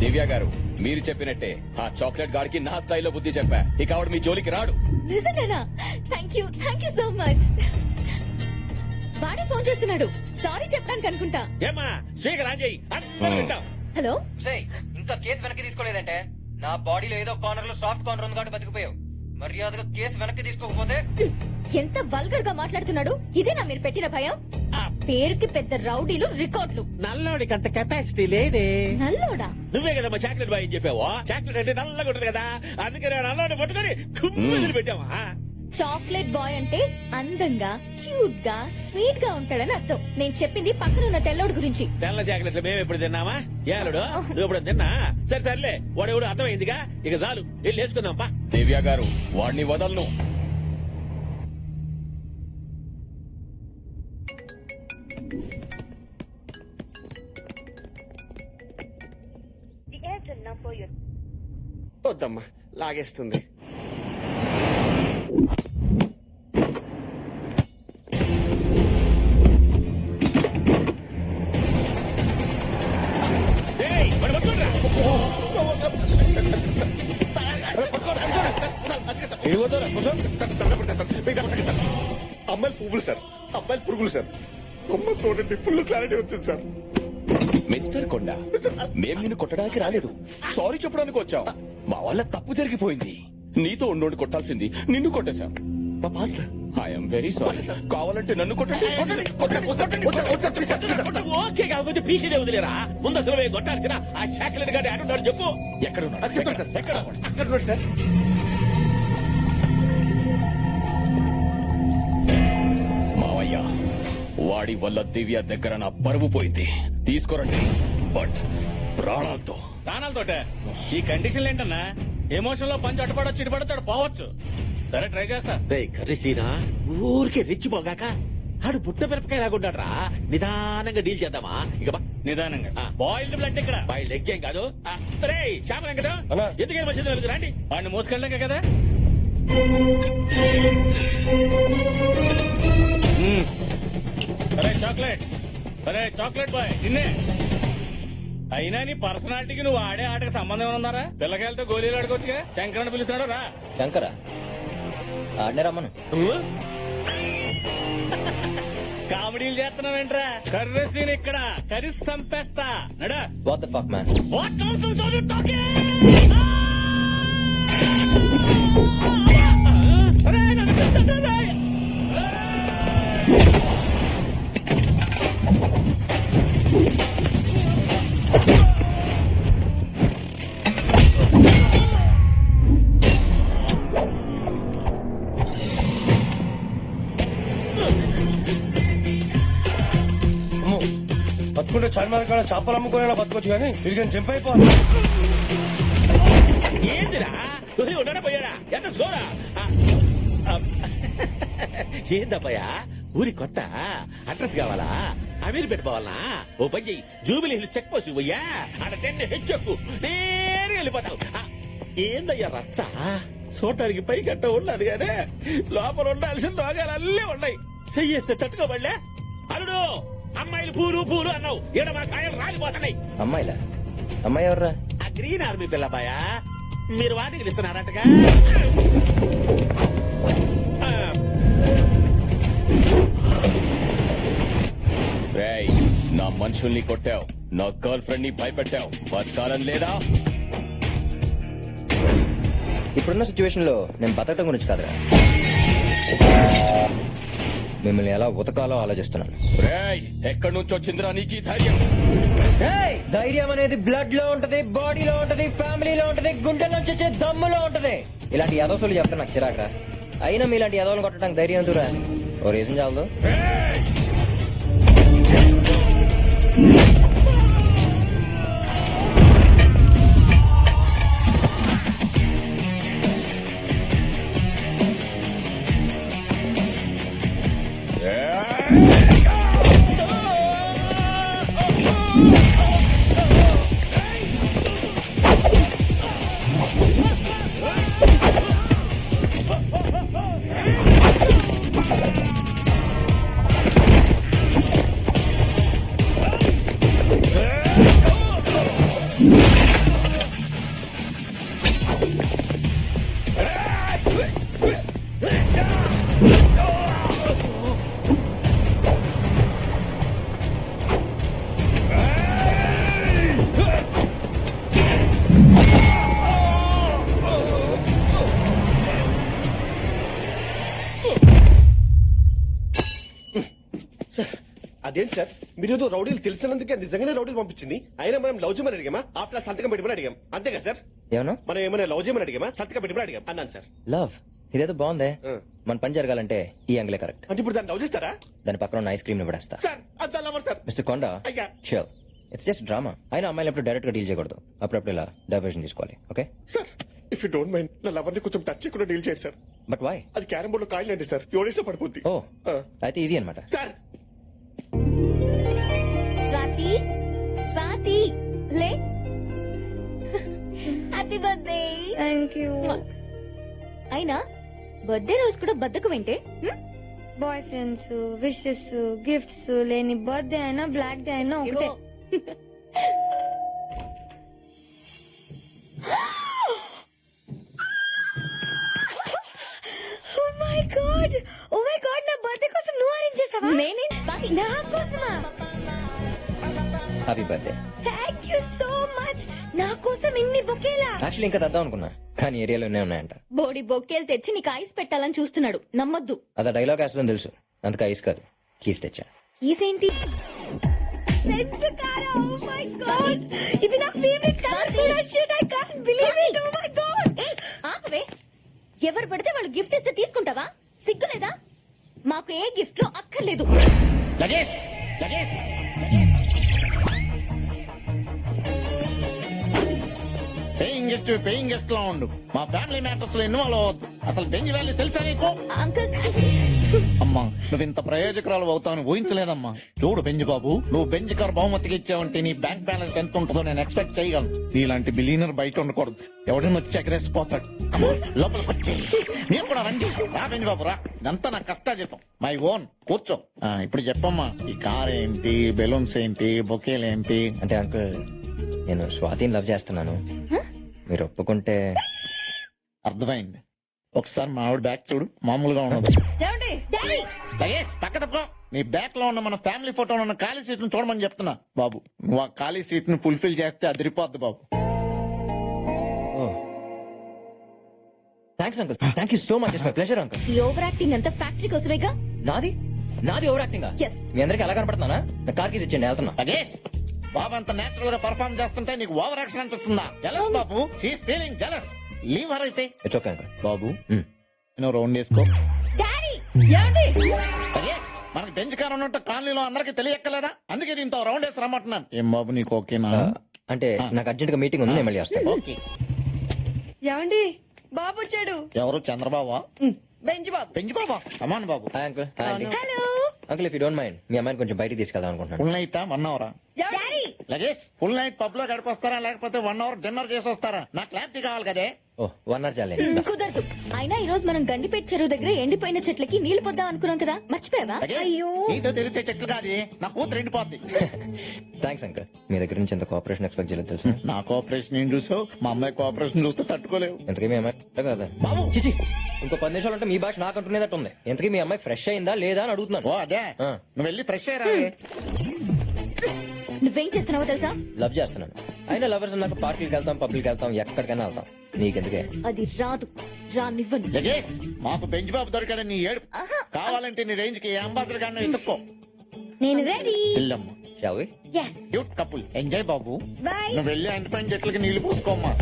దివ్య గారు మీరు చెప్పినట్టే. ఆ చాక్లెట్ గాడికి నా స్టైల్లో బుద్ధి చెప్పా. ఇక ఆవిడ మీ జోలికి రాడు. Thank you thank you so much వాడే ఫోన్ చేస్తున్నాడు. సారీ చెప్పడానికి అనుకుంటా. ఏమా స్పీకర్ ఆన్ చేయి. అందరూ వింటాం హలో? ఇంకా కేసు వెనక్కి తీసుకోలేదంటే నా బాడీలో ఏదో కార్నర్లో సాఫ్ట్ కార్నర్ ఉంది కాబట్టి బతికిపోయావు. మర్యాదగా కేసు వెనక్కి తీసుకోకపోతే? ఎంత వల్గర్గా మాట్లాడుతున్నాడు ఇదేనా మీరు పెట్టిన భయం? ఆ. పేరుకి పెద్ద రౌడీలు రికార్డులు. నల్లోడికి అంత కెపాసిటీ లేదే. నల్లోడా? నువ్వే కదా మా చాక్లెట్ బాయ్ అని చెప్పావు. చాక్లెట్ అంటే నల్లగా ఉంటది కదా. అందుకని నల్లోడి పట్టుకొని కుమ్మిదిలు పెట్టావా చాక్లెట్ బాయ్ అంటే అందంగా క్యూట్గా స్వీట్గా ఉంటాడని అర్థం. నేను చెప్పింది పక్కన ఉన్న తెల్లోడు గురించి. తెల్ల చాక్లెట్లు మేము ఎప్పుడు తిన్నామా? ఏలుడు నువ్వు ఎప్పుడు తిన్నా? సరే సర్లే. వాడు ఎవడు అర్థమైందిగా? ఇక చాలు. వెళ్ళి వేసుకుందాం పా. దివ్య గారు వాడిని వదలను. వద్దమ్మా లాగేస్తుంది. అమ్మాయిలు పువ్వులు సార్. అమ్మాయిలు పురుగులు సార్. అమ్మ చూడండి ఫుల్ క్లారిటీ వచ్చింది సార్. మిస్టర్ కొండ మేము నిన్ను కొట్టడానికి రాలేదు. సారీ చెప్పడానికి వచ్చాం. మా వల్ల తప్పు జరిగిపోయింది. నీతో ఉండి కొట్టాల్సింది నిన్ను కొట్టేశాం మా పాస్టర్. ఐఎమ్ వెరీ సారీ కావాలంటే నన్ను కొట్టండి. కొట్టండి. ఓకే కాకపోతే పీసీదే వదిలేరా? ముందు అసలు మేము కొట్టాల్సిన ఆ గారి చెప్పు. ఎక్కడ ఉన్నాడు? సార్. మావయ్య వాడి వల్ల దివ్య దగ్గర నా పరువు పోయింది. తీసుకురండి. బట్ ప్రాణాలతో. ప్రాణాలతోటే? ఈ కండిషన్ ఏంటన్నా? ఎమోషన్లో పంచి అటుపడొచ్చు ఇటుపడొచ్చు పోవచ్చు. సరే ట్రై చేస్తా. రే కర్రీసీనా ఊరికే రెచ్చిపోగాక ఆడు పుట్ట మిరపకాయ లాగుంటాడ్రా నిదానంగా డీల్ చేద్దామా? ఇక బా. నిదానంగా. ఆ. బాయిల్డ్ బ్లడ్ ఇక్కడ. బయట ఎగ్గేం కాదు. ఆ, రే శ్యామ వెంకటం. అన్నా. ఎందుకని మంచిది రండి. వాడిని మోసుకెళ్ళాక కదా. అరే చాక్లెట్. అరే చాక్లెట్ బాయ్ నిన్నే. అయినా నీ పర్సనాలిటీకి నువ్వు ఆడే ఆటకి సంబంధం ఉందారా పిల్లకాయలతో గోళీలు ఆడుకోవచ్చుగా శంకరని పిలుస్తున్నాడు రా శంకర ఆడనే రమ్మను కామెడీలు చేస్తున్నావేంట్రా కర్రీ సీన్ ఇక్కడ కర్రీ చంపేస్తా నడా వాట్ ద ఫక్ మ్యాన్? అరే, నన్ను పిలిచాడు, బతుకుంటే చార్మార్ కాడ చేపలు అమ్ముకునే బతుకోవచ్చు కానీ వీరికి జంప్ అయిపోవాలి. ఏందిరా? తొలి పోయాడా ఎంత స్కోరా? ఏందబ్బయ్యా ఊరి కొత్త? అడ్రస్ కావాలా? అమీర్ పెట్టుకోవాలనా ఓ పని చెయ్యి. జూబిలీ హిల్స్ చెక్ పోసి పోయ్యా? అక్కడ టెన్ హెచ్చొక్కు నేరుగా వెళ్ళిపోతావు ఏందయ్యా రచ్చ? చూడటానికి పై గంట ఉండదు కానీ లోపల ఉండాల్సిన రోగాలు అల్లే ఉన్నాయి. చెయ్యేస్తే తట్టుకోబడలే? అల్లుడు! అమ్మాయిలు పూలు పూలు అన్నావు. ఈడ మా కాయలు రాలిపోతున్నాయి. అమ్మాయిలా? అమ్మాయి ఎవర్రా? ఆ గ్రీన్ ఆర్మీ పిల్లబాయా మీరు వాటికి ఇస్తున్నారటగా రేయ్ నా మనుషుల్ని కొట్టావు. నా గర్ల్ ఫ్రెండ్ని భయపెట్టావు. బతకాలని లేదా? ఇప్పుడున్న సిచ్యువేషన్లో నేను బతకటం గురించి కాదురా. మిమ్మల్ని ఎలా ఉతకాలో ఆలోచిస్తున్నాను. రేయ్ ఎక్కడి నుంచి వచ్చిందిరా నీకు ఈ ధైర్యం! ధైర్యం అనేది బ్లడ్లో ఉంటది బాడీలో ఉంటది ఫ్యామిలీలో ఉంటది గుండెల్లో వచ్చే దమ్ములో ఉంటది. ఇలాంటి యదోసులు చెప్తే నాకు చిరాకరా. అయినా మీలాంటి యదోలు కొట్టడానికి ధైర్యం ఎందుకురా? ఓ రీజన్ చాలదు. అదేంటి సార్? మీరు ఏదో రౌడీలు తెలిసినందుకే నిజంగానే రౌడీలు పంపించింది. అయినా మనం లవ్ చేయమని అడిగామా? ఆఫ్టర్ సంతకం పెట్టమని అడిగాం. అంతేగా సార్? ఏమన్నా? మనం ఏమైనా లవ్ చేయమని అడిగామా? సంతకం పెట్టమని అడిగాం. అన్నాను సార్. లవ్? ఇదేదో బాగుందే. మన పని జరగాలంటే ఈ యాంగిలే కరెక్ట్. అంటే ఇప్పుడు దాన్ని లవ్ చేస్తారా? దాని పక్కన ఉన్న ఐస్ క్రీమ్ని పడేస్తా సార్ అంత లవర్ సార్. మిస్టర్ కొండ అయ్యా. షూర్ ఇట్స్ జస్ట్ డ్రామా అయినా అమ్మాయిలు ఎప్పుడు డైరెక్ట్గా డీల్ చేయకూడదు. అప్పుడప్పుడు ఇలా డైవర్షన్ తీసుకోవాలి. Okay sir if you don't mind నా లవర్ని కొంచెం టచ్ చేయకుండా డీల్ చేయండి సార్. బట్ వై అది క్యారం బోర్డ్ అండి సార్? ఎవడేస్తే పడిపోద్ది. ఓ. అయితే ఈజీ అనమాట సార్ స్వాతి? స్వాతి? లే. హ్యాపీ బర్త్డే థ్యాంక్ యూ అయినా బర్త్డే రోజు కూడా బద్దకు వింటే బాయ్ ఫ్రెండ్స్ విషెస్ గిఫ్ట్స్ లేని బర్త్డే అయినా బ్లాక్ డే అయినా ఒకటే. Oh my god oh my god నా బర్త్డే కోసం నువ్వు అరేంజ్ చేసావా? నేనే? నా కోసమా? Happy birthday thank you so much నా కోసం ఇన్ని బొకేలా? యాక్చువల్లీ ఇంకా తెద్దాం అనుకున్నా. కానీ ఏరియాలో ఉన్నాయంట. బోడి బొక్కేలు తెచ్చి నీకు ఐస్ పెట్టాలని చూస్తున్నాడు. నమ్మొద్దు. అదా డైలాగ్ వేస్తుందని తెలుసు. అందుకే ఐస్ కాదు. కీస్ తెచ్చా. మై గాడ్ ఇది నా ఫేవరెట్ కలర్ కూడా. Shit I can't believe it oh my god ఏయ్, ఆపవే. ఎవరు పడితే వాళ్ళు గిఫ్ట్ ఇస్తే తీసుకుంటావా? సిగ్గులేదా? మాకు ఏ గిఫ్ట్లో అక్కర్లేదు. Lagesh Lagesh paying guest paying guest లా ఉండు మా ఫ్యామిలీ మ్యాటర్స్లో ఇన్వాల్వ్ అవ్వద్దు అసలు బెంజ్ వ్యాలీ తెలుసా నీకు? అంకుల్ అమ్మా నువ్వు ఇంత ప్రయోజకురాలు అవుతావని ఊహించలేదమ్మా. చూడు బెంజ్ బాబు నువ్వు బెంజ్ కార్ బహుమతికి ఇచ్చావంటే నీ బ్యాంక్ బ్యాలెన్స్ ఎంత ఉంటుందో నేను ఎక్స్పెక్ట్ చేయగలను. నీలాంటి బిలీనర్ బయట ఉండకూడదు. ఎవడైనా వచ్చి ఎగరేసిపోతాడు. అమ్మా, లోపలికి వచ్చి మీరు కూడా రండి. రా బెంజ్ బాబు రా. ఇదంతా నా కష్టాజీతం మై ఓన్ కూర్చో. ఆ, ఇప్పుడు చెప్పమ్మా. ఈ కార్ ఏంటి బెలూన్స్ ఏంటి బొకేలు ఏంటి? అంటే అంకుల్ నేను స్వాతిని లవ్ చేస్తున్నాను. మీరు ఒప్పుకుంటే అర్థమైంది. ఒకసారి మా ఆవిడ బ్యాక్ చూడు మామూలుగా దయేష్ పక్క తప్పుకో. నీ బ్యాక్లో ఉన్న మన ఫ్యామిలీ ఫోటోలో ఉన్న ఖాళీ సీట్ను చూడమని చెప్తున్నా బాబు. నువ్వు ఆ ఖాళీ సీట్ను ఫుల్ఫిల్ చేస్తే అదిరిపోద్ది బాబు. ఓ. Thanks uncle thank you so much it's my pleasure uncle ఈ ఓవర్ యాక్టింగ్ అంతా ఫ్యాక్టరీ కోసమేగా? నాది? నాది ఓవర్ యాక్టింగ్? Yes. మీ అందరికి ఎలా కనపడుతున్నానా? నా కార్ కీస్ ఇచ్చేయండి వెళ్తున్నా. బాబు అంత నేచురల్గా పర్ఫార్మ్ చేస్తుంటే నీకు ఓవర్ యాక్షన్ అనిపిస్తుందా? జలస్ బాబు? She's feeling jealous leave her అయితే ఇట్స్ ఓకే అంకుల్ బాబు. నువ్వు రౌండ్ డాడీ దయేష్ మనకి బెంచ్ కార్ ఉన్నట్టు కాలనీలో అందరికి తెలియక్కలేదా అందుకే దీంతో రౌండ్ వేసి రమ్మంటున్నాను. ఏం బాబు నీకు ఓకేనా అంటే నాకు అర్జెంట్గా మీటింగ్ ఉంది నేను మళ్ళీ వస్తాను. ఓకే. ఏమండి? బాబు వచ్చాడు. ఎవరు? చంద్రబాబు? బెంచ్ బాబు. బెంచ్ బాబా? కమాన్ బాబు. హాయ్ అంకుల్ హాయ్ అండి uncle if you don't mind మీ అమ్మాయిని కొంచెం బయటికి తీసుకెళ్దాం అనుకుంటున్నాను. వన్ అవరా లగేష్ ఫుల్ నైట్ పబ్లో గడిపొస్తారా లేకపోతే వన్ అవర్ డిన్నర్ చేసి వస్తారా నా క్లారిటీ కావాలి కదే. ఓ వన్ అవర్ చాలే. కుదరదు. అయినా ఈ రోజు మనం గండిపేట చెరువు దగ్గర ఎండిపోయిన చెట్లకి నీళ్ళు పొద్దాం అనుకున్నాం కదా. మర్చిపోయావా? నీతో తెలిస్తే చెట్లు కాదు. నా కూతురు ఎండిపోద్ది. థ్యాంక్స్ అంకుల్ మీ దగ్గర నుంచి ఎంత కోఆపరేషన్ ఎక్స్పెక్ట్ చేయలేదు తెలుసు? నా కోఆపరేషన్ ఏం చూసావు? మా అమ్మాయి కోఆపరేషన్ చూస్తే తట్టుకోలేవు. ఎంతకీ మీ అమ్మాయి కదా? బాబు! చిచి ఇంకో పది నిమిషాలు అంటే మీ భాష నాకు అంటున్నదట్టు ఉంది ఎంతకీ మీ అమ్మాయి ఫ్రెష్ అయిందా లేదా అని అడుగుతున్నాను. ఓ అదే. ఆ. నువ్వు వెళ్ళి ఫ్రెష్ అయ్యరా నువ్వేం చేస్తున్నావో తెలుసా? లవ్ చేస్తున్నాను. అయినా లవర్స్ నాకు పార్టీకి వెళ్తాం పబ్లిక్ వెళ్తాం ఎక్కడికైనా వెళ్తాం. నీకెందుకే? అది రాదు. రానివ్వను. లగేష్ మాకు బెంచ్ బాబు దొరికాడు నీ ఏడు కావాలంటే నీ రేంజ్కి అంబాసిడర్ గారిని ఎత్తుక్కో నేను రెడీ. వెళ్ళమ్మా shall we yes cute couple enjoy Babu. Bye నువ్వు వెళ్ళి అంటి పైన చెట్లకి నీళ్ళు పోసుకోమ్మా.